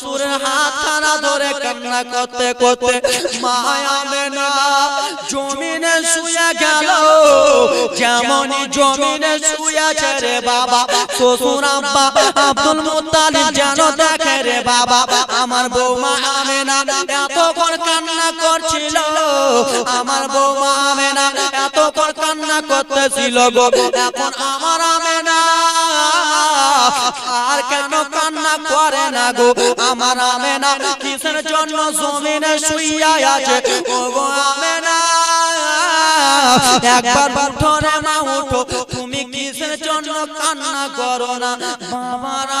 সুরের হাত খানা ধরে কান্না করতে করতে মায়া মেনা জমিনে শুয়ে গেল। যেমনই জমিনে শুয়েছে রে বাবা, শ্বশুর আব্বা, আব্দুল মুত্তালিব যেন দেখে রে বাবা, আমার বৌমা আমেনা এতক্ষণ কান্না করছিল। আমার বৌমা আমেনা এতক্ষণ কান্না করতেছিল গো। এখন আমার কান্না করে না গো, আমার আমেনা কিসের জন্য জমিনে শুইয়া আছে? ও গো আমেনা, একবার উঠো রে উঠো তুমি কিসের জন্য কান্না করো না? বাবারা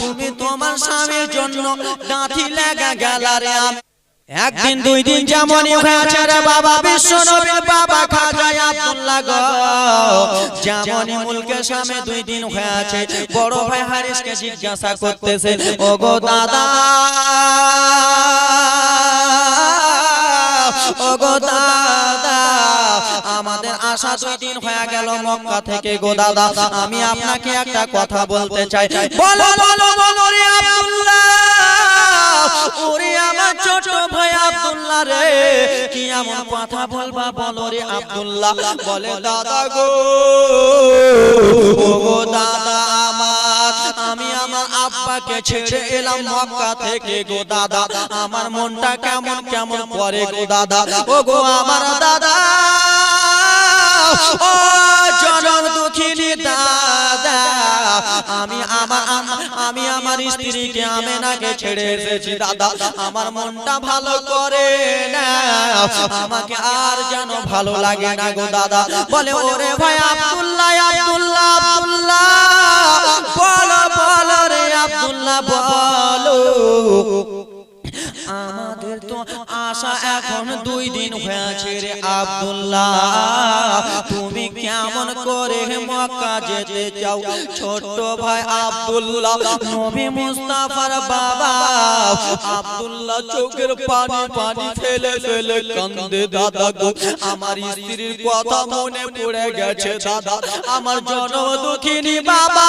তুমি তোমার স্বামীর জন্য দাঁতি লেগে গেল রে আমি একদিন দুই দিন রে বাবা বিশ্ব নবীর বাবা খাজা আব্দুল্লাহ গো। যেমনই মুলকের সামনে দুই দিন হয়েছে বড় ভাই হারিসকে জিজ্ঞাসা করতেছে ও গো দাদা ও গো দাদা আশা দুই দিন হয়ে গেল মক্কা থেকে গো দাদা, আমি আপনাকে একটা কথা বলতে চাই। বলো বলো বলো রে আব্দুল্লাহ। ওরে আমার ছোট ভাই আব্দুল্লাহ রে, কি এমন কথা বলবা বলো রে আব্দুল্লাহ। বলে, দাদা গো গো দাদা আমার, আমি আমার আব্বাকে ছেড়ে এলাম মক্কা থেকে গো দাদা। আমার মনটা কেমন কেমন করে গো দাদা। ও গো আমার দাদা। ও জনম দুঃখিনী দাদা, আমি আমার আম- আমি আমার স্ত্রীকে আমেনাকে ছেড়ে এসেছি, দাদা। আমার মনটা ভালো করে না, আমাকে আর যেন ভালো লাগে না গো দাদা। বলে, ওরে ভাই আব্দুল্লাহ আব্দুল্লাহ আব্দুল্লাহ, বলো বলো রে আব্দুল্লাহ, বলো এখন দুই দিন হয়েছে রে আব্দুল্লাহ। তুমি কেমন করে মক্কা যেতে চাও ছোট ভাই আব্দুল্লাহ নবী মুস্তাফার বাবা। আব্দুল্লাহ চোখের পানি পানি ফেলে ফেলে কান্দে দাদা গো। আমার স্ত্রীর কথা মনে পড়ে গেছে দাদা। আমার জনম দুঃখিনী বাবা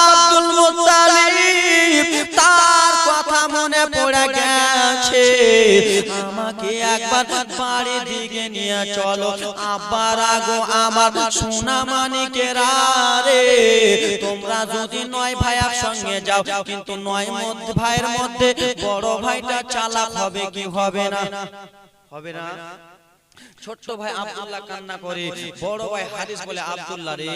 আমাকে একবার বাড়ির দিকে নিয়ে চলো। আবার আগো, আমার সোনা মানিকের রে তোমরা যদি নয় ভাইয়ার সঙ্গে যাও, কিন্তু নয় মধ্যে ভাইয়ের মধ্যে বড় ভাইটা চালাক হবে কি হবে না? হবে না? ছোট্ট ভাই আব্দুল্লাহ কান্না করে বড় ভাই হারিস বলে আব্দুল্লাহ রে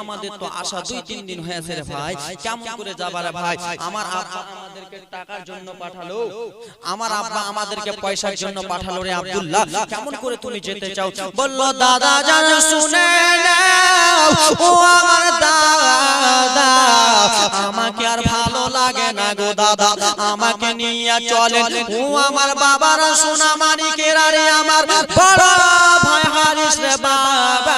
আমাদের তো আশা দুই তিন দিন হয়েছে রে ভাই। কেমন করে যাবার ভাই? আমার আব্বা আমাদেরকে টাকার জন্য পাঠালো। আমার আব্বা আমাদেরকে পয়সার জন্য পাঠালো রে আব্দুল্লাহ। কেমন করে তুমি যেতে চাও? বলল দাদা জান শুনে ও আমার দাদা আমাকে আর ভালো লাগে না গো দাদা। আমাকে নিয়ে চলেন। ও আমার বাবার সোনা মানিকের আরে আমার বড় ভাই হারিস রে বাবা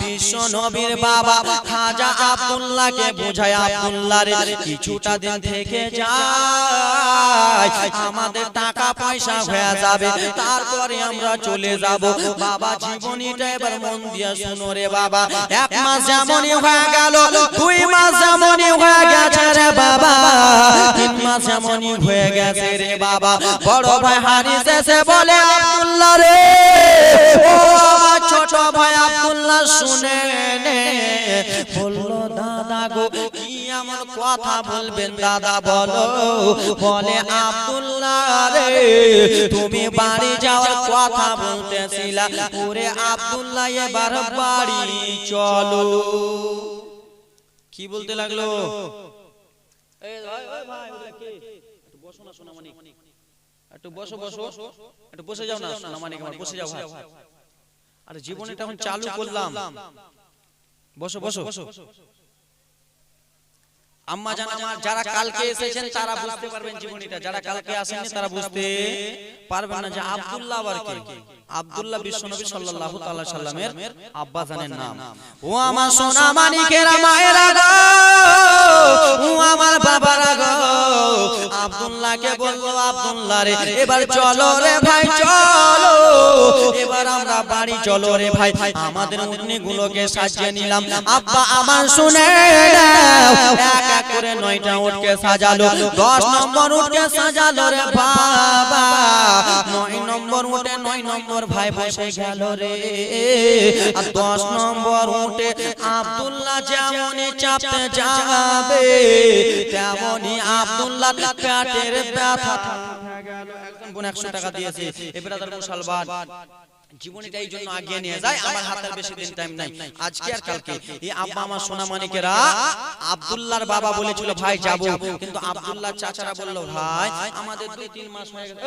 বিশ্ব নবীর বাবা খাজা আব্দুল্লাহকে বোঝায় আব্দুল্লাহ কিছুটা দিন থেকে যায়, আমাদের টাকা পয়সা হয়ে যাবে, তারপরে আমরা চলে যাব। বাবা, জীবনীটা এবার মন দিয়ে শুনো রে বাবা। এক মাস যেমনই হয়ে গেল, দুই মাস যেমনই হয়ে গেছে রে বাবা। তিন মাস যেমনই হয়ে গেছে রে বাবা। বড় ভাই হারিস বলে আব্দুল্লাহ রে। ও ছোট ভাই আব্দুল্লাহ শুনে বলল, দাদা গো এমন কথা বলবেন দাদা, বলো। বলে, আব্দুল্লাহ রে, তুমি বাড়ি যাওয়ার কথা বলতেছিলা। ওরে আব্দুল্লাহ, এবার বাড়ি চলো। কি বলতে লাগল? একটু বসো বসো একটু বসে যাও না আমার বসে যাও, ভাই। আরে জীবনে এখন চালু করলাম। বসো বসো বসো। আম্মা জান আমার যারা কালকে এসেছেন তারা বুঝতে পারবেন জীবনীটা। যারা কালকে আসেননি তারা বুঝতে পারবেন না যে আব্দুল্লাহ আবার কে? আব্দুল্লাহ বিশ্বনবী সাল্লাল্লাহু তাআলা সাল্লামের আব্বা জানের নাম। ও আমার সোনা মানিকেরা মায়েরা গো। ও আমার বাবারা গো। আব্দুল্লাহকে বলব আব্দুল্লাহ রে এবার চলো রে ভাই চলো। বাড়ি চলো রে ভাই। আমাদের উঠনি গুলোকে সাজিয়ে নিলাম। আব্বা আমার শুনে করে নয়টা উঠকে সাজালো। দশ নম্বর উঠকে সাজালো রে বাবা। নয় নম্বর উঠে নয় নম্বর ভাই বসে গেল রে। দশ নম্বর উঠে আব্দুল্লাহ যেমনই চাপতে যাবে আব্দুল্লাহ ব্যথা বোন একশো টাকা দিয়েছে। এবার মুসলমান। জীবনীটা এই জন্য আগিয়ে নিয়ে যায় আমার হাতের বেশি দিন টাইম নাই। আজকে আর কালকে এই আব্বা আমার সোনা মানিকেরা আব্দুল্লাহর বাবা বলেছিল ভাই যাব। কিন্তু আব্দুল্লাহ চাচারা বলল ভাই আমাদের দুই তিন মাস হয়ে গেছে।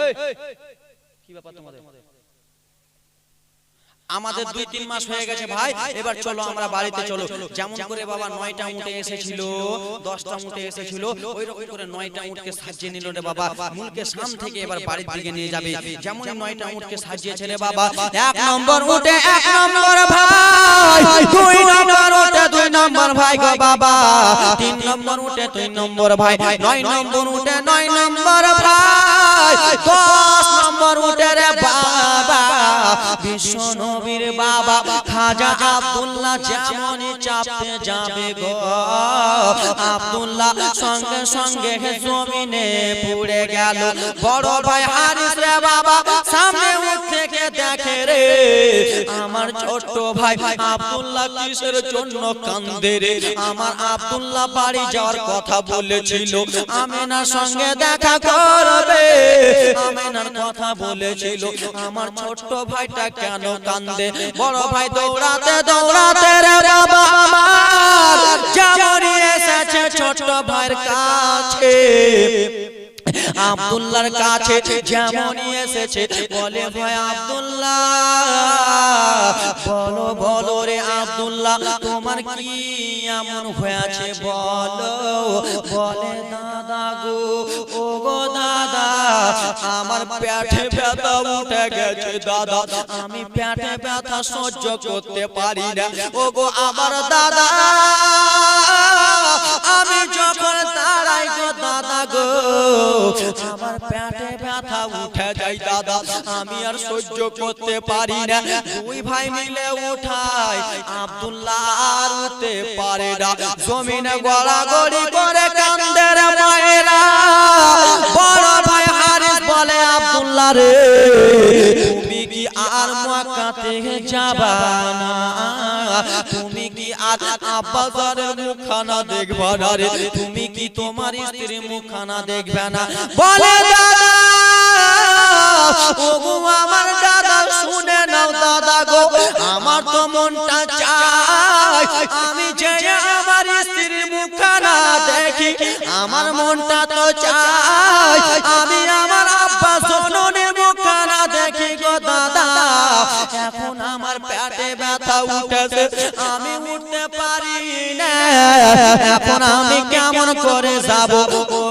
কি ব্যাপার তোমাদের? আমাদের দুই তিন মাস হয়ে গেছে ভাই এবার চলো আমরা বাড়িতে চলো। যেমন করে বাবা নয়টা উঠে এসেছিল দশটা উঠে এসেছিল ওই রকম করে নয়টা উঠকে সাজিয়ে নিল রে বাবা। মূলকে সাম থেকে এবার বাড়ির দিকে নিয়ে যাবে। যেমন নয়টা উঠকে সাজিয়েছে রে বাবা। এক নম্বর উঠে এক নম্বর ভাই। দুই নম্বর উঠে দুই নম্বর ভাই। গো বাবা। তিন নম্বর উঠে তিন নম্বর ভাই। নয় নম্বর উঠে নয় নম্বর ভাই দশ নম্বর উঠে রে বাবা বিশ্ব নবীর বাবা খাজা আব্দুল্লাহ যেমনই চাপতে যাবে গো। আব্দুল্লাহ সঙ্গে সঙ্গে জমিনে পড়ে গেল। বড় ভাই হারিস রে বাবা, সামনে থেকে দেখে রে? আমার ছোট্ট ভাই আব্দুল্লাহ কিসের জন্য কান্দে রে? আমার আব্দুল্লাহ বাড়ি যাওয়ার কথা বলেছিল। আমেনার সঙ্গে দেখা করবে। আমেনার কথা বলেছিল। আমার ছোট্ট ভাইটা কেন কান্দে? বড় ভাই দৌড়াতে দৌড়াতে রে বাবা আমার এসেছে ছোট্ট ভাইয়ের কাছে। আব্দুল্লাহর কাছে যেমনই এসেছে বলে ভাই আব্দুল্লাহ বলো বলো রে আব্দুল্লাহ তোমার কি এমন হয়েছে বলো বলে দাদা গো ও গো দাদা আমার পেটে ব্যথা উঠে গেছে দাদা। আমি পেটে ব্যথা সহ্য করতে পারি না। ও গো আমার দাদা আমি আমার পেটে ব্যথা উঠে যায় দাদা আমি আর সহ্য করতে পারি না। দুই ভাই মিলে উঠাই আব্দুল্লাহ আর উঠতে পারে না। জমিনে গড়াগড়ি করে কান্দে রে মায়েরা। বড় ভাই হারিস বলে আব্দুল্লাহ রে। তুমি কি আর মক্কাতে যাবা না? তুমি আর আব্বাজারের মুখখানা দেখবা না রে। তুমি কি তোমার স্ত্রীর মুখখানা দেখবে না? বলে দাদা, ওগো আমার দাদা, শুনে নাও দাদা গো। আমার তো মনটা চায় আমি যে আমার স্ত্রীর মুখখানা দেখি। আমার মনটা তো চায় আমি আমার আব্বা জননের মুখখানা দেখি গো দাদা। এখন আমার উঠেছে। আমি উঠতে পারি না। এখন আমি কেমন করে যাব?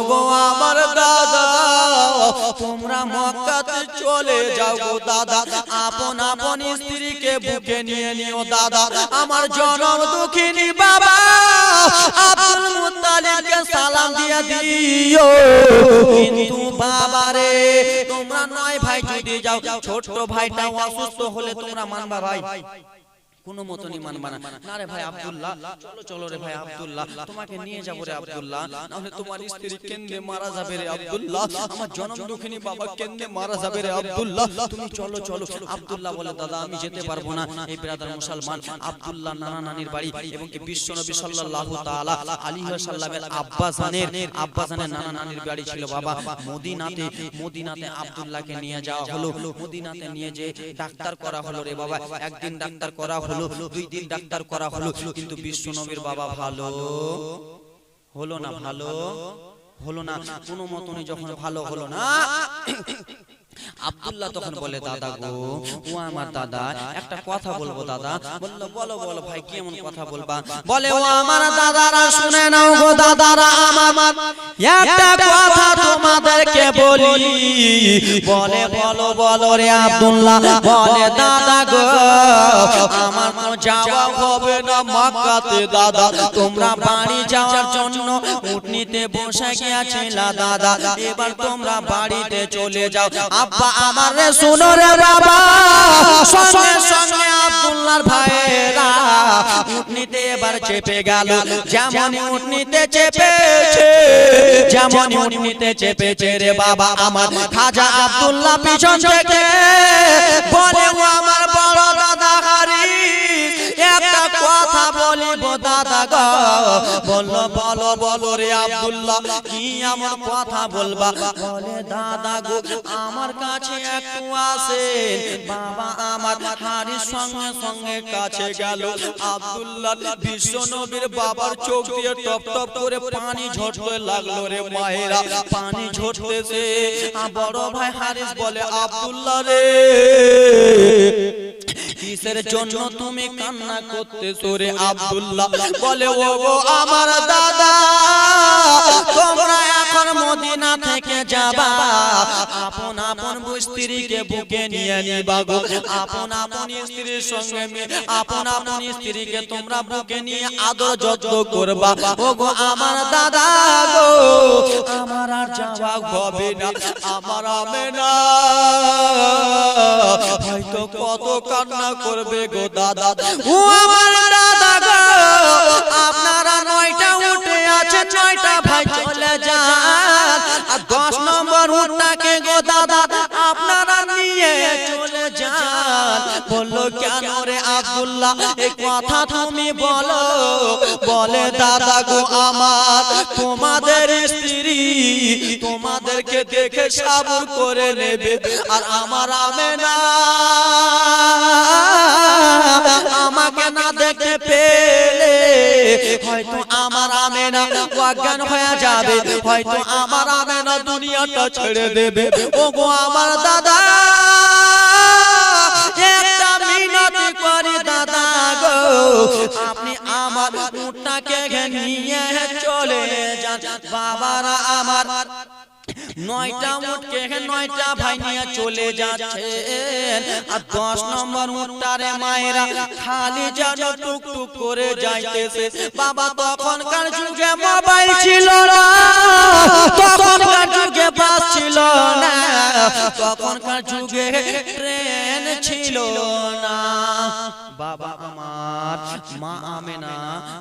গো আমার দাদা, তোমরা মক্কাতে চলে যাও দাদা। আপন আপন স্ত্রীকে বুকে নিয়ে নিও দাদা। আমার জনম দুঃখিনী বাবা সালাম দিয়ে দিও। কিন্তু বাবা রে, তোমরা নয় ভাই, যদি যাও ছোট ভাইটা অসুস্থ হলে তোমরা মানবা ভাই। কোনো মতনই মানবা না না রে ভাই আব্দুল্লাহ চলো চলো রে ভাই আব্দুল্লাহ। তোমাকে নিয়ে যাব রে আব্দুল্লাহ। নাহলে তোমার স্ত্রী কেন্দে মারা যাবে রে আব্দুল্লাহ। আমার জনম দুঃখিনী বাবা কেন্দে মারা যাবে রে আব্দুল্লাহ। তুমি চলো চলো আব্দুল্লাহ বলে দাদা আমি যেতে পারব না। এই ব্রাদার মুসলমান আব্দুল্লাহ নানা নানির বাড়ি এবং কি বিশ্ব নবী সাল্লাল্লাহু তাআলা আলাইহি ওয়াসাল্লামের জানের আব্বা জানের নানা নানির বাড়ি ছিল বাবা মদিনাতে মদিনাতে আব্দুল্লাহকে নিয়ে যাওয়া হলো মদিনাতে নিয়ে যে ডাক্তার করা হলো রে বাবা একদিন ডাক্তার করা হলো দুই দিন ডাক্তার করা হলো, কিন্তু বিশ্ব নবীর বাবা ভালো হলো না ভালো? হলো না। কোনো মতনে যখন ভালো হলো না আব্দুল্লাহ তখন বলে দাদা গো ও আমার দাদা একটা কথা বলব দাদা। বলল বলো বলো ভাই কি এমন কথা বলবা? বলে ও আমার দাদারা শুনে নাও গো দাদারা আমার একটা কথা তোমাদেরকে বলি। বলে। বলো বলো রে আব্দুল্লাহ। বলে দাদা গো আমার তো যাওয়া হবে না মক্কাতে দাদা। তোমরা বাড়ি যাওয়ার জন্য উঠনিতে বসে গিয়েছিলা দাদা। এবার তোমরা বাড়িতে চলে যাও। আব্বা আমার রে শুনো রে বাবা। সঙ্গে সঙ্গে আব্দুল্লাহর ভাইরা উঠনিতে এবার চেপে গেল। যেমন উঠনিতে চেপেছে যেমন উঠনিতে চেপেছে রে বাবা আমার খাজা আব্দুল্লাহ পিছন থেকে বলে ও আমার বড় বলল বলো বলো রে আব্দুল্লাহ, কি এমন কথা বলবা? বলে, দাদা গো, আমার কাছে একটু আসেন বাবা আমার হারির সঙ্গে সঙ্গে কাছে গেল। আব্দুল্লাহ বিশ্ব নবীর বাবার চোখ দিয়ে টপ টপ করে পানি ঝরতে লাগল রে মায়েরা, পানি ঝরতেছে। বড় ভাই হারিস বলে, আব্দুল্লাহ রে কিসের জন্য তুমি কান্না করতে রে আব্দুল্লাহ? বলে ও আমার দাদা তোমরা এখন মদিনা থেকে যাবা। আপন আপন স্ত্রীকে বুকে নিয়ে নিবা গো। আপন আপন স্ত্রীর সঙ্গে আপন আপন স্ত্রীকে তোমরা বুকে নিয়ে আদর যত্ন করবা। ও গো আমার দাদা গো। আমার আর যাওয়া হবে না। আমার হবে না। হয়তো কত কান্না করবে গো দাদা। ও আমার দাদা গো। আপনারা নয়টা উঠে আছে নয়টা ভাই। কেন রে আব্দুল্লাহ? কথা তুমি বলো। বলে। দাদা গো আমার তোমাদের স্ত্রী তোমাদেরকে দেখে সাবুর করে নেবে। আর আমার আমেনা আমাকে না দেখতে পেলে হয়তো আমার আমেনা অজ্ঞান হয়ে যাবে। হয়তো আমার আমেনা দুনিয়াটা ছেড়ে দেবে। ও গো আমার দাদা। আপনি আমার উটটাকে নিয়ে চলে যান। বাবারা আমার নয়টা উঠকে নয়টা ভাই নিয়ে চলে যাচ্ছেন। আর দশ নম্বর উঠটারে মায়েরা খালি যেন টুক টুক করে যাইতেছে। বাবা, তখনকার যুগে মোবাইল ছিল না। তখনকার যুগে বাস ছিল না। তখনকার যুগে ট্রেন ছিল না। বাবা আমার, মা আমেনা,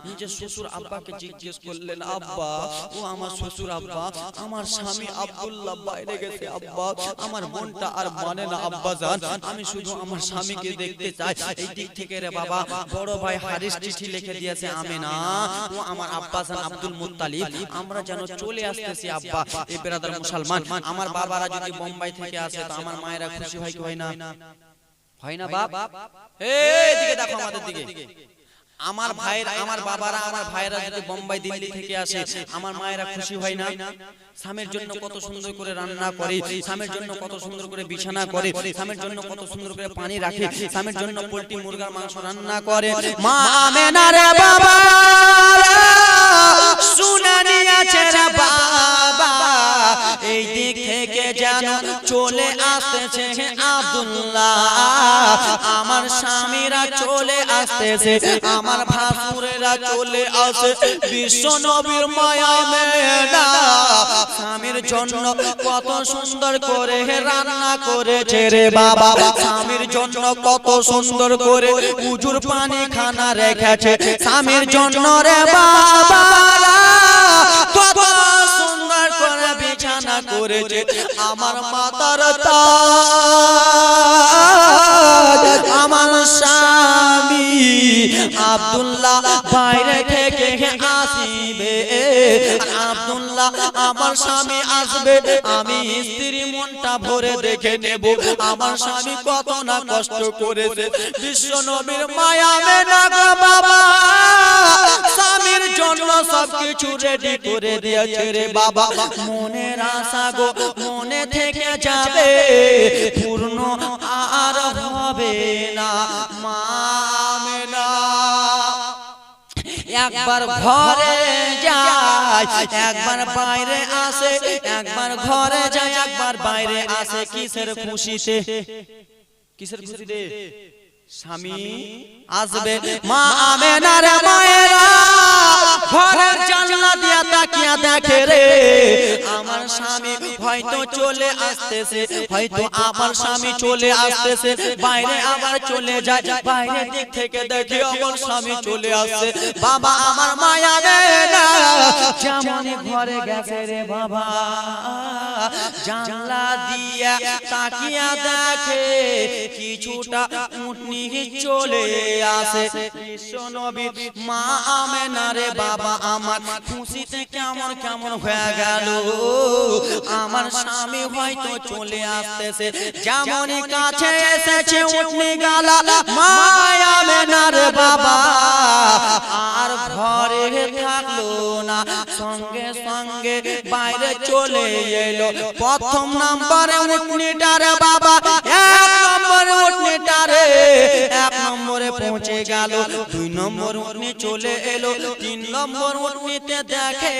নিজের শ্বশুর আব্বাকে জিজ্ঞেস করলেন, আব্বা, ও আমার শ্বশুর আব্বা, আমার স্বামী আব্দুল্লাহ বাইরে গেছে, আব্বা, আমার মনটা আর মানে না, আব্বা জান, আমি শুধু আমার স্বামীকে দেখতে চাই। এই দিক থেকে রে বাবা, বড় ভাই হারিস চিঠি লিখে দিয়েছে আমেনা, ও আমার আব্বা জান আব্দুল মুত্তালিব, আমরা যেন চলে আসতেছি, আব্বা। এই বেরাদার মুসলমান, আমার বাবারা যদি বোম্বাই থেকে আসে, তো আমার মায়েরা খুশি হয় কি হয় না? হয় না বাপ? দেখো আমাদের দিকে। আমার ভাইয়ের আমার বাবারা আমার ভাইয়েরা যদি বোম্বাই দিল্লি থেকে আসে আমার মায়েরা খুশি হয় না। স্বামীর জন্য কত সুন্দর করে রান্না করে স্বামীর জন্য কত সুন্দর করে বিছানা করে স্বামীর জন্য কত সুন্দর করে পানি রাখে স্বামীর জন্য পোল্ট্রি মুরগার মাংস রান্না করে। মা আমেনা রে আমার স্বামীরা চলে আসতেছে, আমার ভাসুরেরা চলে আসে। বিশ্ব নবীর মায়া মেনা স্বামীর জন্য কত সুন্দর করে রান্না করেছে রে বাবা। স্বামীর জন্য কত সুন্দর করে উজুর পানি খানা রেখেছে। স্বামীর জন্য রে বাবা। করেছে আমার মাতার আমার স্বামী আব্দুল্লাহ বাইরে থেকে আমার স্বামী আসবে, আমি স্ত্রী মনটা ভরে দেখে নেব। আমার স্বামী কত না কষ্ট করেছে। বিশ্ব নবীর মায়া গো বাবা। স্বামীর জন্য সব কিছু রেডি করে দিয়েছে রে বাবা। মনের আশা গো মনে থেকে যাবে। পূর্ণ আর হবে না। মামেনা একবার ঘরে যায় একবার বাইরে আসে, একবার ঘরে যায় একবার বাইরে আসে কিসের খুশিতে? কিসের খুশিতে? স্বামী আসবে। মা আমেনার মায়েরা ঘরের জানলা দিয়া তাকিয়া দেখে রে। আমার স্বামী হয়তো চলে আসতেছে। হয়তো আমার স্বামী চলে আসতেছে। বাইরে আবার চলে যায়। বাইরে দিক থেকে দেখি আমার স্বামী চলে আসছে। বাবা আমার মায়া না যেমন ঘরে গেছে রে বাবা। জানলা দিয়া তাকিয়া দেখে কিছুটা উঠনি চলে আসে। বিশ্ব নবী, মা আমেনা রে বাবা, আমার খুশিতে কেমন কেমন হয়ে গেল। আমার স্বামী হয়তো চলে আসতেছে। যেমন কাছে এসেছে উঠনি গালা, মা আমেনা রে বাবা। আর ঘরে থাকল না। সঙ্গে সঙ্গে বাইরে চলে এলো। প্রথম নম্বরে উঠনিটারে বাবা এক নম্বরে উঠনিটারে এক নম্বরে পৌঁছে গেল। দুই নম্বর উঠনি চলে এলো। তিন নম্বর উঠনিতে দেখে।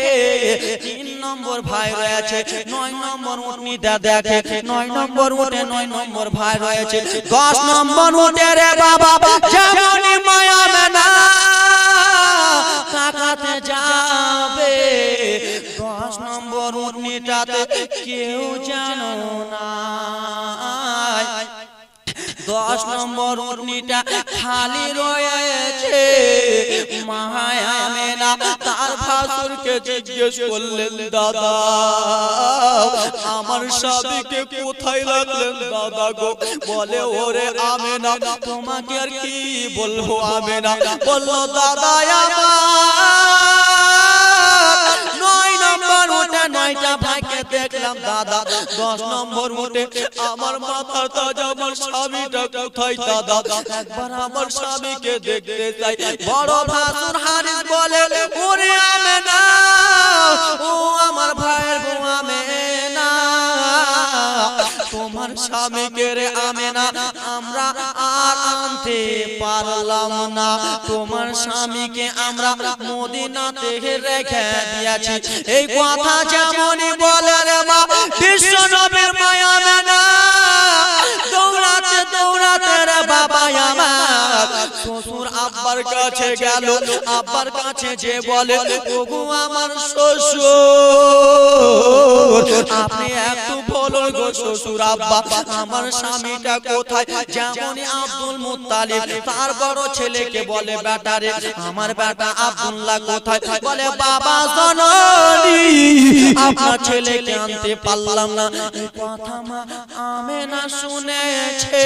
তিন নম্বর ভাই রয়েছে। নয় নম্বর উঠনিতে দেখে। নয় নম্বর উঠে নয় নম্বর ভাই রয়েছে। দশ নম্বর উঠে রে বাবা। যেমনই মায়া মেনা যাবে দশ উঠনিটাতে কেউ জানো না। দশ নম্বর উঠনিটা খালি রয়েছে। মায়ামেনা তার জিজ্ঞেস করলেন, দাদা, আমার স্বামীকে কোথায় রাখলেন, দাদা গো? বলে, ওরে আমেনা, তোমাকে আর কি বলব আমেনা? বলল, দাদা, আমার নম্বর উঠে নয়টা ভাইকে দেখলাম, দাদা, দশ নম্বর উঠে আমার মাথার তাজা আমার স্বামীটা কোথায়, দাদা? একবার আমার স্বামীকে দেখতে চাই। বড় ভাসুর হারিস বলে, ওরে আমে না তোমার স্বামীকে রে আমে না আমরা আর আনতে পারলাম না। তোমার স্বামীকে আমরা মদিনাতে রেখে দিয়েছি। এই কথা যেমনই বলে রে মা বিশ্ব নবীর মায়া মেনা। দৌড়াতে দৌড়াতে রে বাবা আমার শ্বশুর আব্বার কাছে গেল, আব্বার কাছে যে বলে, ওগো আমার শ্বশুর, আপনি একটু বলুন গো শ্বশুর আব্বা, আমার স্বামীটা কোথায়? যেমনই আব্দুল মুত্তালিব, তার বড় ছেলেকে বলে বেটারে আমার বেটা আব্দুল্লাহ কোথায়? বলে, বাবা জননী আপনার ছেলেকে আনতে পারলাম না। কথা মা আমেনা শুনেছে।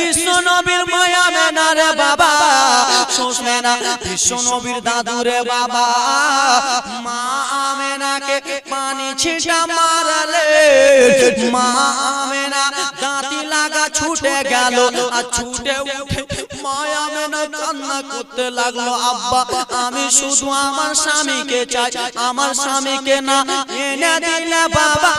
বিশ্ব নবীর মায়া মেনা রে বাবা। শোষণে না বিশ্ব নবীর দাদু রে বাবা। মা আমেনাকে পানি ছিটা মারালে। মা আমেনা দাঁতি লাগা ছুটে গেল। আর ছুটে উঠে মায়া মেনা কান্না করতে লাগল। আব্বা আমি শুধু আমার স্বামীকে চাই। আমার স্বামীকে না এনে দিলে বাবা।